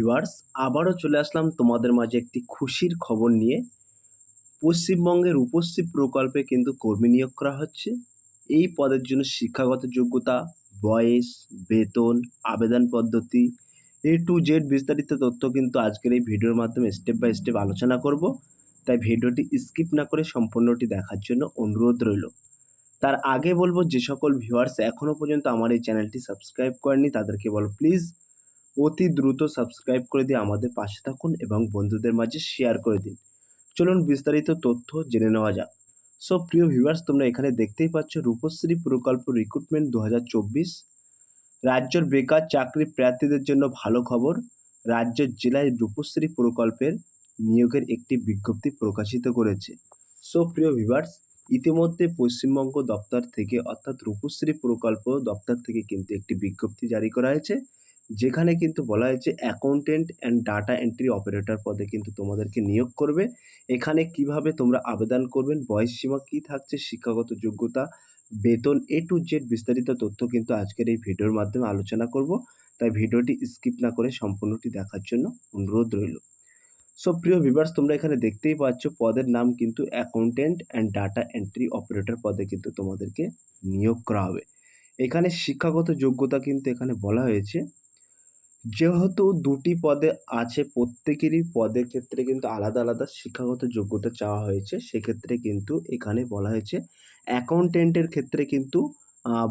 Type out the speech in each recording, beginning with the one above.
Viewers আবারও চলে আসলাম তোমাদের মাঝে একটি খুশির খবর নিয়ে। পশ্চিমবঙ্গের রূপশ্রী প্রকল্পে কিন্তু কর্মী নিয়োগ করা হচ্ছে। এই পদের জন্য শিক্ষাগত যোগ্যতা, বয়স, বেতন, আবেদন পদ্ধতি, এ টু জেড বিস্তারিত তথ্য কিন্তু আজকের এই ভিডিওর মাধ্যমে স্টেপ বাই স্টেপ আলোচনা করব। তাই ভিডিওটি স্কিপ না করে সম্পূর্ণটি দেখার জন্য অনুরোধ রইল। তার আগে বলব, যে সকল ভিউয়ার্স এখনও পর্যন্ত আমার এই চ্যানেলটি সাবস্ক্রাইব করেনি তাদেরকে বলো প্লিজ অতি দ্রুত সাবস্ক্রাইব করে দিয়ে আমাদের পাশে থাকুন এবং বন্ধুদের মাঝে শেয়ার করে দিন। চলুন বিস্তারিত তথ্য জেনে নেওয়া যাক। সো প্রিয় ভিউয়ার্স তোমরা এখানে দেখতেই পাচ্ছ রূপশ্রী প্রকল্প রিক্রুটমেন্ট দু হাজার চব্বিশ। রাজ্যের বেকার চাকরি প্রার্থীদের জন্য ভালো খবর। রাজ্যের জেলায় রূপশ্রী প্রকল্পের নিয়োগের একটি বিজ্ঞপ্তি প্রকাশিত করেছে। সো প্রিয় ভিউয়ার্স ইতিমধ্যে পশ্চিমবঙ্গ দপ্তর থেকে, অর্থাৎ রূপশ্রী প্রকল্প দপ্তর থেকে কিন্তু একটি বিজ্ঞপ্তি জারি করা হয়েছে। যেখানে কিন্তু বলা হয়েছে accountant and data entry operator পদে কিন্তু তোমাদেরকে নিয়োগ করবে। এখানে কীভাবে তোমরা আবেদন করবেন, বয়স সীমা কী থাকছে, শিক্ষাগত যোগ্যতা, বেতন এ টু জেড বিস্তারিত তথ্য কিন্তু আজকের এই ভিডিওর মাধ্যমে আলোচনা করব। তাই ভিডিওটি স্কিপ না করে সম্পূর্ণটি দেখার জন্য অনুরোধ রইল। সো প্রিয় ভিভার্স তোমরা এখানে দেখতেই পাচ্ছ পদের নাম কিন্তু accountant and data entry operator পদে কিন্তু তোমাদেরকে নিয়োগ করা হবে। এখানে শিক্ষাগত যোগ্যতা কিন্তু এখানে বলা হয়েছে যেহেতু দুটি পদে আছে, প্রত্যেকেরই পদের ক্ষেত্রে কিন্তু আলাদা আলাদা শিক্ষাগত যোগ্যতা চাওয়া হয়েছে। সেক্ষেত্রে কিন্তু এখানে বলা হয়েছে, অ্যাকাউন্টেন্টের ক্ষেত্রে কিন্তু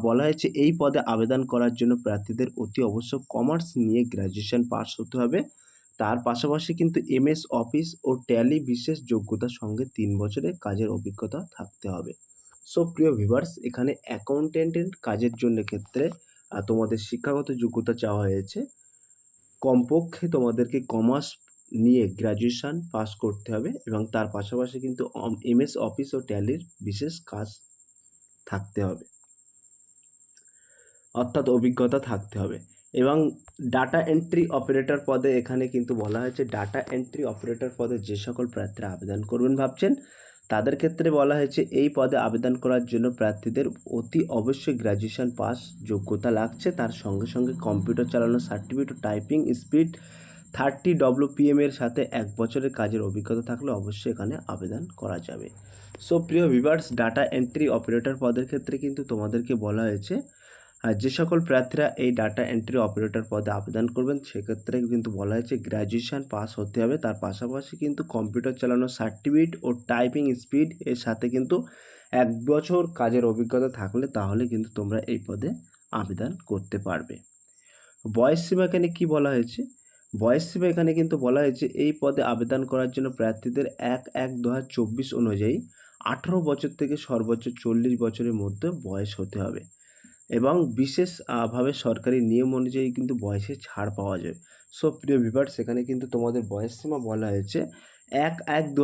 বলা হয়েছে এই পদে আবেদন করার জন্য প্রার্থীদের অতি অবশ্য কমার্স নিয়ে গ্র্যাজুয়েশন পাস হতে হবে। তার পাশাপাশি কিন্তু এমএস অফিস ও ট্যালি বিশেষ যোগ্যতার সঙ্গে তিন বছরের কাজের অভিজ্ঞতা থাকতে হবে। সো, প্রিয় ভিভার্স এখানে অ্যাকাউন্টেন্টের কাজের জন্য ক্ষেত্রে তোমাদের শিক্ষাগত যোগ্যতা চাওয়া হয়েছে। কমপক্ষে তোমাদেরকে কমার্স নিয়ে গ্র্যাজুয়েশান পাস করতে হবে এবং তার পাশাপাশি কিন্তু এমএস অফিস ও ট্যালির বিশেষ কাজ থাকতে হবে। অর্থাৎ অভিজ্ঞতা থাকতে হবে। এবং ডাটা এন্ট্রি অপারেটর পদে এখানে কিন্তু বলা হয়েছে ডাটা এন্ট্রি অপারেটর পদে যে সকল প্রার্থীরা আবেদন করবেন ভাবছেন তাদের ক্ষেত্রে বলা হয়েছে, এই পদে আবেদন করার জন্য প্রার্থীদের অতি অবশ্যই গ্র্যাজুয়েশন পাস যোগ্যতা লাগছে। তার সঙ্গে সঙ্গে কম্পিউটার চালানোর certificate, typing speed thirty WPM এর সাথে এক বছরের কাজের অভিজ্ঞতা থাকলে অবশ্যই এখানে আবেদন করা যাবে। সো প্রিয় ভিভার্স ডাটা এন্ট্রি অপারেটর পদের ক্ষেত্রে কিন্তু তোমাদেরকে বলা হয়েছে আর যে সকল প্রার্থীরা এই ডাটা এন্ট্রি অপারেটর পদে আবেদন করবেন, সেক্ষেত্রে কিন্তু বলা হয়েছে গ্র্যাজুয়েশান পাস হতে হবে। তার পাশাপাশি কিন্তু কম্পিউটার চালানোর সার্টিফিকেট ও টাইপিং স্পিড এর সাথে কিন্তু এক বছর কাজের অভিজ্ঞতা থাকলে তাহলে কিন্তু তোমরা এই পদে আবেদন করতে পারবে। বয়স সীমা এখানে কী বলা হয়েছে? বয়স সীমা এখানে কিন্তু বলা হয়েছে এই পদে আবেদন করার জন্য প্রার্থীদের এক এক দু হাজার চব্বিশ অনুযায়ী আঠেরো বছর থেকে সর্বোচ্চ চল্লিশ বছরের মধ্যে বয়স হতে হবে। এবং বিশেষ ভাবে সরকারি নিয়ম অনুযায়ী কিন্তু বয়সে ছাড় পাওয়া যায়। সো, প্রিয় ভিভার সেখানে কিন্তু তোমাদের বয়স সীমা বলা হয়েছে। এক এক দু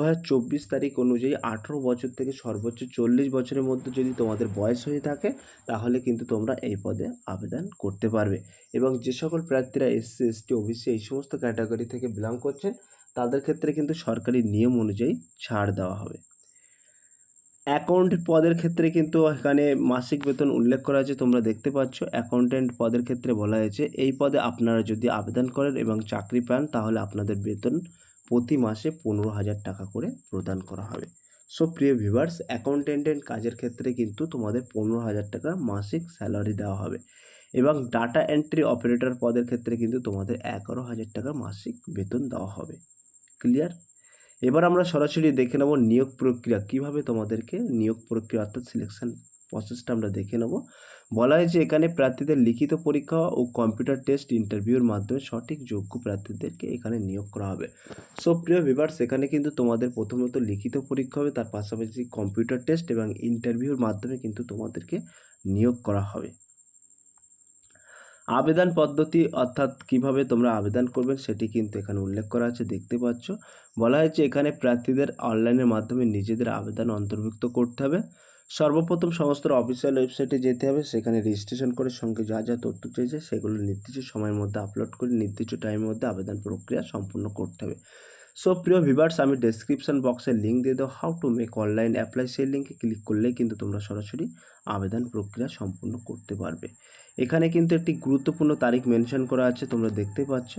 তারিখ অনুযায়ী আঠেরো বছর থেকে সর্বোচ্চ চল্লিশ বছরের মধ্যে যদি তোমাদের বয়স হয়ে থাকে, তাহলে কিন্তু তোমরা এই পদে আবেদন করতে পারবে। এবং যে সকল প্রার্থীরা এসসি, এসটি, ওবিসি এই সমস্ত ক্যাটাগরি থেকে বিলং করছেন, তাদের ক্ষেত্রে কিন্তু সরকারি নিয়ম অনুযায়ী ছাড় দেওয়া হবে। অ্যাকাউন্ট পদের ক্ষেত্রে কিন্তু এখানে মাসিক বেতন উল্লেখ করা আছে, তোমরা দেখতে পাচ্ছ। অ্যাকাউন্টেন্ট পদের ক্ষেত্রে বলা হয়েছে, এই পদে আপনারা যদি আবেদন করেন এবং চাকরি পান, তাহলে আপনাদের বেতন প্রতি মাসে পনেরো হাজার টাকা করে প্রদান করা হবে। সো প্রিয় ভিভার্স অ্যাকাউন্টেন্টের কাজের ক্ষেত্রে কিন্তু তোমাদের পনেরো হাজার টাকা মাসিক স্যালারি দেওয়া হবে। এবং ডাটা এন্ট্রি অপারেটর পদের ক্ষেত্রে কিন্তু তোমাদের এগারো হাজার টাকা মাসিক বেতন দেওয়া হবে। ক্লিয়ার এবার আমরা সরাসরি দেখে নেব নিয়োগ প্রক্রিয়া। কীভাবে তোমাদেরকে নিয়োগ প্রক্রিয়া অর্থাৎ সিলেকশন প্রসেসটা আমরা দেখে নেব। বলা হয়েছে এখানে প্রার্থীদের লিখিত পরীক্ষা ও কম্পিউটার টেস্ট ইন্টারভিউর মাধ্যমে সঠিক যোগ্য প্রার্থীদেরকে এখানে নিয়োগ করা হবে। সো প্রিয় ভিভার্স এখানে কিন্তু তোমাদের প্রথমত লিখিত পরীক্ষা হবে, তার পাশাপাশি কম্পিউটার টেস্ট এবং ইন্টারভিউর মাধ্যমে কিন্তু তোমাদেরকে নিয়োগ করা হবে। আবেদন পদ্ধতি অর্থাৎ কীভাবে তোমরা আবেদন করবেন সেটি কিন্তু এখানে উল্লেখ করা আছে, দেখতে পাচ্ছ। বলা হয়েছে এখানে প্রার্থীদের অনলাইনের মাধ্যমে নিজেদের আবেদন অন্তর্ভুক্ত করতে হবে। সর্বপ্রথম সমস্ত অফিসিয়াল ওয়েবসাইটে যেতে হবে, সেখানে রেজিস্ট্রেশন করে সঙ্গে যা যা তথ্য চেয়েছে সেগুলো নির্দিষ্ট সময়ের মধ্যে আপলোড করে নির্দিষ্ট টাইমের মধ্যে আবেদন প্রক্রিয়া সম্পূর্ণ করতে হবে। সো প্রিয় ভিভার্স আমি ডেসক্রিপশন বক্সে লিঙ্ক দিয়ে দেবো how to make online apply সেই লিঙ্কে ক্লিক করলেই কিন্তু তোমরা সরাসরি আবেদন প্রক্রিয়া সম্পূর্ণ করতে পারবে। এখানে কিন্তু একটি গুরুত্বপূর্ণ তারিখ মেনশন করা আছে, তোমরা দেখতে পাচ্ছ।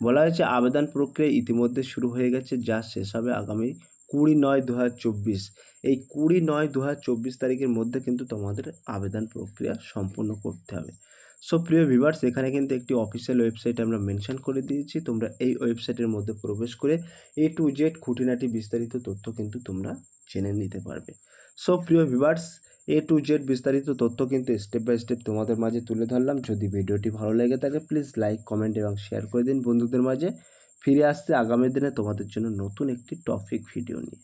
বলা হয়েছে আবেদন প্রক্রিয়া ইতিমধ্যে শুরু হয়ে গেছে, যা শেষ হবে আগামী কুড়ি নয় দু এই কুড়ি নয় দু তারিখের মধ্যে কিন্তু তোমাদের আবেদন প্রক্রিয়া সম্পূর্ণ করতে হবে। সো প্রিয় ভিভার্স এখানে কিন্তু একটি অফিসিয়াল ওয়েবসাইট আমরা মেনশন করে দিয়েছি। তোমরা এই ওয়েবসাইটের মধ্যে প্রবেশ করে এ টু জেড খুঁটিনাটি বিস্তারিত তথ্য কিন্তু তোমরা জেনে নিতে পারবে। সো প্রিয় ভিভার্স এ টু জেড বিস্তারিত তথ্য কিন্তু স্টেপ বাই স্টেপ তোমাদের মাঝে তুলে ধরলাম। যদি ভিডিওটি ভালো লেগে থাকে প্লিজ লাইক কমেন্ট এবং শেয়ার করে দিন বন্ধুদের মাঝে। ফিরে আসছে আগামী দিনে তোমাদের জন্য নতুন একটি টপিক ভিডিও নিয়ে।